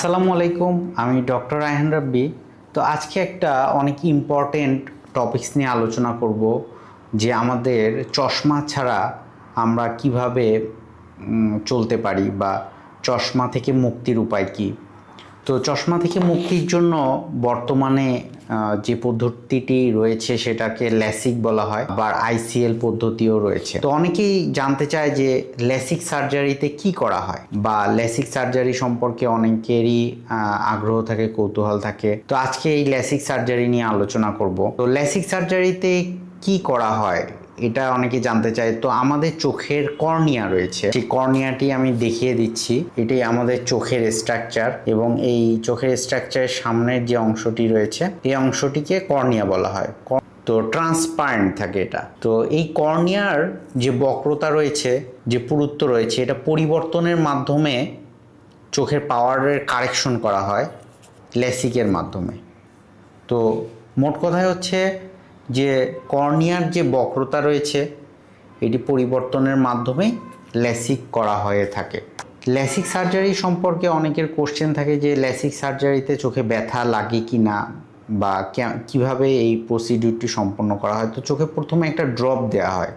আসসালামু আলাইকুম, আমি ডক্টর রায়হান রাব্বি। তো আজকে একটা অনেক ইম্পর্টেন্ট টপিক্স নিয়ে আলোচনা করব, যে আমাদের চশমা ছাড়া আমরা কীভাবে চলতে পারি বা চশমা থেকে মুক্তির উপায় কি। তো চশমা থেকে মুক্তির জন্য বর্তমানে যে পদ্ধতিটি রয়েছে সেটাকে ল্যাসিক বলা হয় বা আইসিএল পদ্ধতিও রয়েছে। তো অনেকেই জানতে চায় যে ল্যাসিক সার্জারিতে কি করা হয়, বা ল্যাসিক সার্জারি সম্পর্কে অনেকেরই আগ্রহ থাকে, কৌতূহল থাকে। তো আজকে এই ল্যাসিক সার্জারি নিয়ে আলোচনা করব। তো ল্যাসিক সার্জারিতে কি করা হয় এটা অনেকে জানতে চায়। তো আমাদের চোখের কর্নিয়া রয়েছে। সেই কর্নিয়াটি আমি দেখিয়ে দিচ্ছি। এটাই আমাদের চোখের স্ট্রাকচার এবং এই চোখের স্ট্রাকচারের সামনের যে অংশটি রয়েছে, এই অংশটিকে কর্নিয়া বলা হয়। তো ট্রান্সপারেন্ট থাকে এটা। তো এই কর্নিয়ার যে বক্রতা রয়েছে, যে পুরুত্ব রয়েছে, এটা পরিবর্তনের মাধ্যমে চোখের পাওয়ারের কারেকশন করা হয়। লেসিকের মাধ্যমে। তো মোট কথায় হচ্ছে যে কর্নিয়ার যে বক্রতা রয়েছে, এটি পরিবর্তনের মাধ্যমে ল্যাসিক করা হয়ে থাকে। ল্যাসিক সার্জারি সম্পর্কে অনেকের কোশ্চেন থাকে যে ল্যাসিক সার্জারিতে চোখে ব্যথা লাগে কি না বা কীভাবে এই প্রসিডিউরটি সম্পন্ন করা হয়? তো চোখে প্রথমে একটা ড্রপ দেওয়া হয়।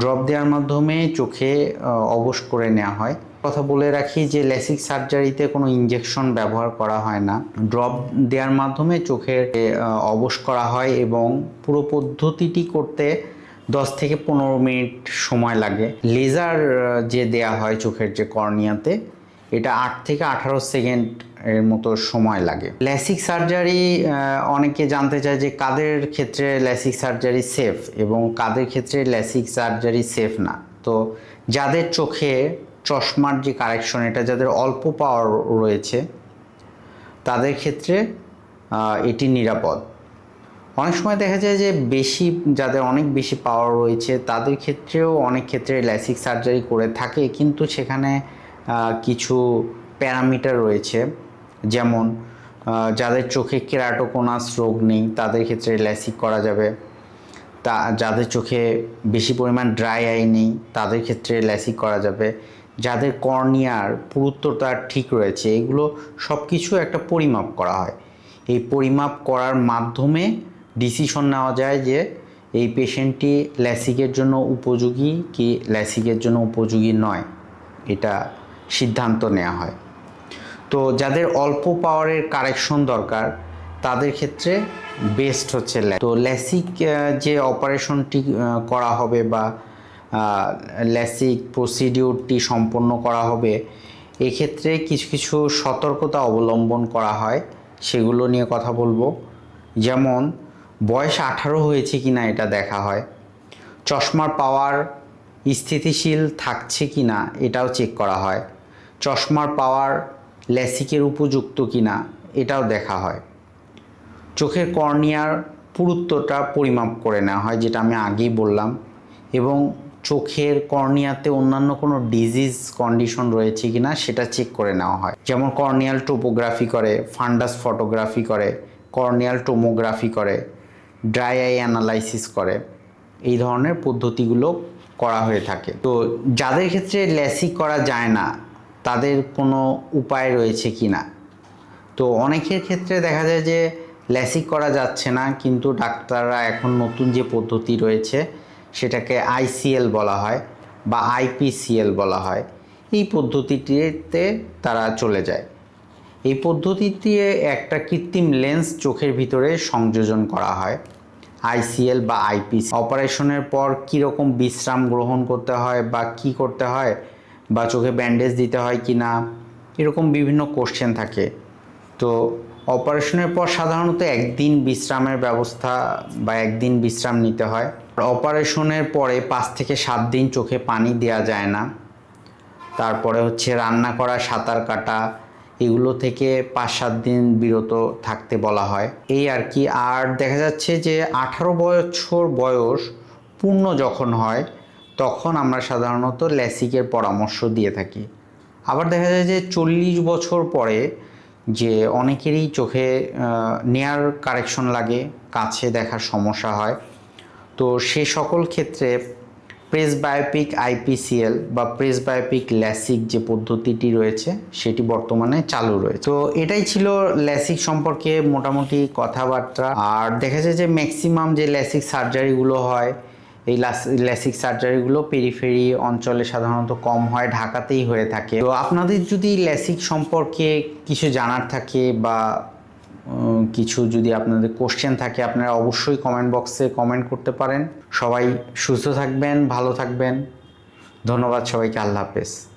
ড্রপ দেওয়ার মাধ্যমে চোখে অবশ করে নেওয়া হয়। কথা বলে রাখি যে ল্যাসিক সার্জারিতে কোনো ইঞ্জেকশন ব্যবহার করা হয় না। ড্রপ দেওয়ার মাধ্যমে চোখের অবশ করা হয় এবং পুরো পদ্ধতিটি করতে দশ থেকে পনেরো মিনিট সময় লাগে। লেজার যে দেয়া হয় চোখের যে কর্নিয়াতে, এটা আট থেকে আঠারো সেকেন্ড এর মতো সময় লাগে। ল্যাসিক সার্জারি অনেকে জানতে চায় যে কাদের ক্ষেত্রে ল্যাসিক সার্জারি সেফ এবং কাদের ক্ষেত্রে ল্যাসিক সার্জারি সেফ না। তো যাদের চোখে চশমার যে কারেকশন এটা যাদের অল্প পাওয়ার রয়েছে, তাদের ক্ষেত্রে এটি নিরাপদ। অনেক সময় দেখা যায় যে বেশি, যাদের অনেক বেশি পাওয়ার রয়েছে, তাদের ক্ষেত্রেও অনেক ক্ষেত্রে ল্যাসিক সার্জারি করে থাকে, কিন্তু সেখানে কিছু প্যারামিটার রয়েছে। যেমন যাদের চোখে কেরাটোকোনাস রোগ নেই, তাদের ক্ষেত্রে ল্যাসিক করা যাবে। তা, যাদের চোখে বেশি পরিমাণ ড্রাই আই নেই, তাদের ক্ষেত্রে ল্যাসিক করা যাবে। যাদের কর্নিয়ার পুরুত্বটা ঠিক রয়েছে, এগুলো সব কিছু একটা পরিমাপ করা হয়। এই পরিমাপ করার মাধ্যমে ডিসিশন নেওয়া যায় যে এই পেশেন্টটি ল্যাসিকের জন্য উপযোগী কি ল্যাসিকের জন্য উপযোগী নয়, এটা সিদ্ধান্ত নেওয়া হয়। তো যাদের অল্প পাওয়ারের কারেকশন দরকার, তাদের ক্ষেত্রে বেস্ট হচ্ছে তো ল্যাসিক যে অপারেশনটি করা হবে বা ল্যাসিক প্রসিডিউরটি সম্পন্ন করা হবে। এক্ষেত্রে কিছু কিছু সতর্কতা অবলম্বন করা হয়, সেগুলো নিয়ে কথা বলব। যেমন, বয়স আঠারো হয়েছে কি না এটা দেখা হয়। চশমার পাওয়ার স্থিতিশীল থাকছে কি না এটাও চেক করা হয়। চশমার পাওয়ার ল্যাসিকের উপযুক্ত কি না এটাও দেখা হয়। চোখের কর্নিয়ার পুরুত্বটা পরিমাপ করে নেওয়া হয়, যেটা আমি আগেই বললাম। এবং চোখের কর্নিয়াতে অন্যান্য কোনো ডিজিজ কন্ডিশন রয়েছে কি না সেটা চেক করে নেওয়া হয়। যেমন কর্নিয়াল টোপোগ্রাফি করে ফান্ডাস ফটোগ্রাফি করে কর্নিয়াল টোমোগ্রাফি করে ড্রাই আই অ্যানালাইসিস করে। এই ধরনের পদ্ধতিগুলো করা হয়ে থাকে। তো যাদের ক্ষেত্রে ল্যাসিক করা যায় না, তাদের কোনো উপায় রয়েছে কি না তো অনেকের ক্ষেত্রে দেখা যায় যে ল্যাসিক করা যাচ্ছে না, কিন্তু ডাক্তাররা এখন নতুন যে পদ্ধতি রয়েছে সেটাকে আইসিএল বলা হয় বা আইপিসিএল বলা হয়। এই পদ্ধতিটিতে তারা চলে যায়। এই পদ্ধতিতে একটা কৃত্রিম লেন্স চোখের ভিতরে সংযোজন করা হয় আইসিএল বা আইপিসি অপারেশনের পর কীরকম বিশ্রাম গ্রহণ করতে হয় বা কি করতে হয় বা চোখে ব্যান্ডেজ দিতে হয় কি না এরকম বিভিন্ন কোশ্চেন থাকে। তো অপারেশনের পর সাধারণত একদিন বিশ্রামের ব্যবস্থা বা একদিন বিশ্রাম নিতে হয়। অপারেশনের পরে পাঁচ থেকে সাত দিন চোখে পানি দেওয়া যায় না। তারপরে হচ্ছে রান্না করা, সাঁতার কাটা, এগুলো থেকে পাঁচ সাত দিন বিরত থাকতে বলা হয়। এই আর কি। আর দেখা যাচ্ছে যে আঠারো বছর বয়স পূর্ণ যখন হয়, তখন আমরা সাধারণত ল্যাসিকের পরামর্শ দিয়ে থাকি। আবার দেখা যায় যে চল্লিশ বছর পরে যে অনেকেরই চোখে নেয়ার কারেকশন লাগে, কাছে দেখার সমস্যা হয়। তো সে সকল ক্ষেত্রে প্রেস বায়োপিক আইপিসিএল বা প্রেস বায়োপিক ল্যাসিক যে পদ্ধতিটি রয়েছে, সেটি বর্তমানে চালু রয়েছে। তো এটাই ছিল ল্যাসিক সম্পর্কে মোটামুটি কথাবার্তা। আর দেখা যায় যে ম্যাক্সিমাম যে ল্যাসিক সার্জারিগুলো হয় এই ল্যাসিক সার্জারিগুলো পেরিফেরি অঞ্চলে সাধারণত কম হয়, ঢাকাতেই হয়ে থাকে। তো আপনাদের যদি ল্যাসিক সম্পর্কে কিছু জানার থাকে বা কিছু যদি আপনাদের কোশ্চেন থাকে, আপনারা অবশ্যই কমেন্ট বক্সে কমেন্ট করতে পারেন। সবাই সুস্থ থাকবেন, ভালো থাকবেন। ধন্যবাদ সবাইকে, আল্লাহ হাফেজ।